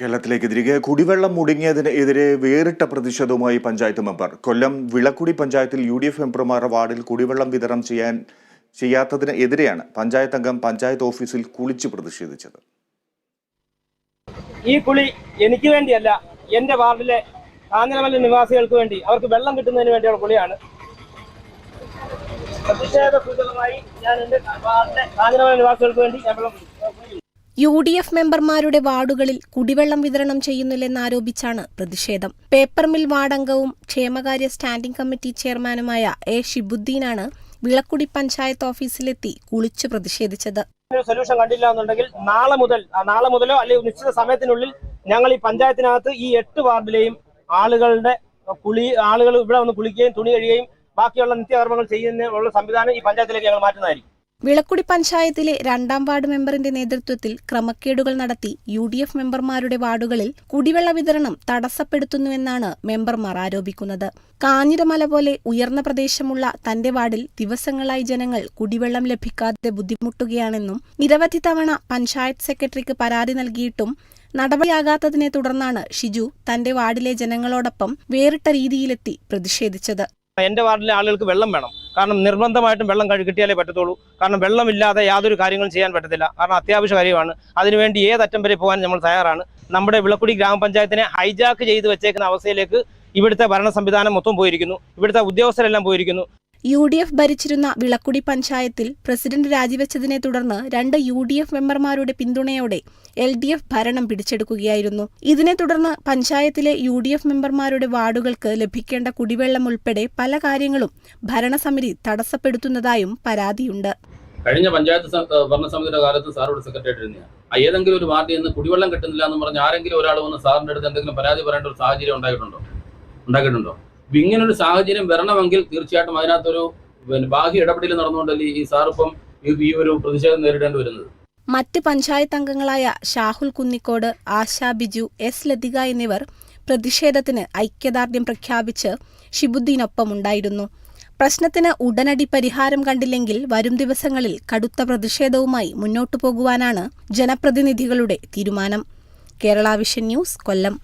കേരളത്തിലേക്ക് തിരികെ കുടിവെള്ളം മുടങ്ങിയതിന് എതിരെ വേറിട്ട പ്രതിഷേധവുമായി പഞ്ചായത്ത് മെമ്പർ. കൊല്ലം വിളക്കുടി പഞ്ചായത്തിൽ യു ഡി എഫ് മെമ്പർമാരുടെ വാർഡിൽ കുടിവെള്ളം വിതരണം ചെയ്യാൻ ചെയ്യാത്തതിനെതിരെയാണ് പഞ്ചായത്ത് അംഗം പഞ്ചായത്ത് ഓഫീസിൽ കുളിച്ച് പ്രതിഷേധിച്ചത്. ഈ കുളി എനിക്ക് വേണ്ടിയല്ല എന്റെ വാർഡിലെ കാഞ്ഞിരമല്ല നിവാസികൾക്ക് വേണ്ടി. അവർക്ക് വെള്ളം കിട്ടുന്നതിന് വേണ്ടിയുള്ള കുളിയാണ്. പ്രതിഷേധ സൂചകമായി ഞാൻ എന്റെ വാർഡിലെ കാഞ്ഞിരമല്ല നിവാസികൾക്ക് വേണ്ടി ഞാൻ വെള്ളം. യു ഡി എഫ് മെമ്പർമാരുടെ വാർഡുകളിൽ കുടിവെള്ളം വിതരണം ചെയ്യുന്നില്ലെന്നാരോപിച്ചാണ് പ്രതിഷേധം. പേപ്പർ മിൽ വാർഡംഗവും ക്ഷേമകാര്യ സ്റ്റാൻഡിംഗ് കമ്മിറ്റി ചെയർമാനുമായ എ ഷിബുദ്ദീനാണ് വിളക്കുടി പഞ്ചായത്ത് ഓഫീസിലെത്തി കുളിച്ചു പ്രതിഷേധിച്ചത്. ഒരു സൊല്യൂഷൻ കണ്ടില്ല എന്നുണ്ടെങ്കിൽ നാളെ മുതൽ നാളെ മുതലോ അല്ലെങ്കിൽ നിശ്ചിത സമയത്തിനുള്ളിൽ ഞങ്ങൾ ഈ പഞ്ചായത്തിനകത്ത് ഈ എട്ട് വാർഡിലെയും ആളുകളുടെ കുളി ആളുകൾ ഇവിടെ വന്ന് കുളിക്കുകയും തുണി കഴിയുകയും ബാക്കിയുള്ള നിത്യകർമ്മങ്ങൾ ചെയ്യുന്നതിനുള്ള സംവിധാനം ഈ പഞ്ചായത്തിലേക്ക് ഞങ്ങൾ മാറ്റുന്നതായിരിക്കും. വിളക്കുടി പഞ്ചായത്തിലെ രണ്ടാം വാർഡ് മെമ്പറിന്റെ നേതൃത്വത്തിൽ ക്രമക്കേടുകൾ നടത്തി യു ഡി എഫ് മെമ്പർമാരുടെ വാർഡുകളിൽ കുടിവെള്ള വിതരണം തടസ്സപ്പെടുത്തുന്നുവെന്നാണ് മെമ്പർമാർ ആരോപിക്കുന്നത്. കാഞ്ഞിരമല പോലെ ഉയർന്ന പ്രദേശമുള്ള തന്റെ വാർഡിൽ ദിവസങ്ങളായി ജനങ്ങൾ കുടിവെള്ളം ലഭിക്കാതെ ബുദ്ധിമുട്ടുകയാണെന്നും നിരവധി തവണ പഞ്ചായത്ത് സെക്രട്ടറിക്ക് പരാതി നൽകിയിട്ടും നടപടിയാകാത്തതിനെ തുടർന്നാണ് ഷിജു തന്റെ വാർഡിലെ ജനങ്ങളോടൊപ്പം വേറിട്ട രീതിയിലെത്തി പ്രതിഷേധിച്ചത്. എന്റെ വാർഡിലെ ആളുകൾക്ക് വെള്ളം വേണം. കാരണം നിർബന്ധമായിട്ടും വെള്ളം കിട്ടിയാലേ പറ്റത്തുള്ളൂ. കാരണം വെള്ളമില്ലാതെ യാതൊരു കാര്യങ്ങളും ചെയ്യാൻ പറ്റത്തില്ല. കാരണം അത്യാവശ്യ കാര്യമാണ്. അതിനുവേണ്ടി ഏതറ്റം വരെ പോകാൻ നമ്മൾ തയ്യാറാണ്. നമ്മുടെ വിളക്കുടി ഗ്രാമപഞ്ചായത്തിനെ ഹൈജാക്ക് ചെയ്ത് വെച്ചേക്കുന്ന അവസ്ഥയിലേക്ക് ഇവിടുത്തെ ഭരണ സംവിധാനം മൊത്തം പോയിരിക്കുന്നു. ഇവിടുത്തെ ഉദ്യോഗസ്ഥരെല്ലാം പോയിരിക്കുന്നു. യു ഡി എഫ് ഭരിച്ചിരുന്ന വിളക്കുടി പഞ്ചായത്തിൽ പ്രസിഡന്റ് രാജിവെച്ചതിനെ തുടർന്ന് രണ്ട് യു ഡി എഫ് മെമ്പർമാരുടെ പിന്തുണയോടെ എൽ ഡി എഫ് ഭരണം പിടിച്ചെടുക്കുകയായിരുന്നു. ഇതിനെ തുടർന്ന് പഞ്ചായത്തിലെ യു ഡി എഫ് മെമ്പർമാരുടെ വാർഡുകൾക്ക് ലഭിക്കേണ്ട കുടിവെള്ളം ഉൾപ്പെടെ പല കാര്യങ്ങളും ഭരണസമിതി തടസ്സപ്പെടുത്തുന്നതായും പരാതിയുണ്ട്. കഴിഞ്ഞ പഞ്ചായത്ത് ഭരണസമിതിയുടെ കാലത്ത് സാറോട് സെക്രട്ടറി ആ ഏതെങ്കിലും ഒരു വാർഡിൽ നിന്ന് കുടിവെള്ളം കിട്ടുന്നില്ല എന്ന് പറഞ്ഞ് ആരെങ്കിലും ഒരാൾ വന്ന് സാറിന്റെ അടുത്ത് എന്തെങ്കിലും പരാതി പറയേണ്ട ഒരു സാഹചര്യം ഉണ്ടായിട്ടുണ്ടോ? ഉണ്ടാക്കിയിട്ടുണ്ടോ? ഇങ്ങനൊരു സാഹചര്യം വരണമെങ്കിൽ തീർച്ചയായിട്ടും അതിനകത്തൊരു പിന്നെ ബാഹ്യ ഇടപെടൽ നടന്നുകൊണ്ടല്ലേ ഈ സാറിപ്പം ഈ- ഒരു പ്രതിഷേധം നേരിടേണ്ടി വരുന്നത്? മറ്റ് പഞ്ചായത്ത് അംഗങ്ങളായ ഷാഹുൽ കുന്നിക്കോട് ആശാ ബിജു എസ് ലതിക എന്നിവർ പ്രതിഷേധത്തിന് ഐക്യദാർഢ്യം പ്രഖ്യാപിച്ച് ഷിബുദ്ദീനൊപ്പമുണ്ടായിരുന്നു പ്രശ്നത്തിന് ഉടനടി പരിഹാരം കണ്ടില്ലെങ്കിൽ വരും ദിവസങ്ങളിൽ കടുത്ത പ്രതിഷേധവുമായി മുന്നോട്ടു പോകുവാനാണ് ജനപ്രതിനിധികളുടെ തീരുമാനം. Kerala vision news Kollam.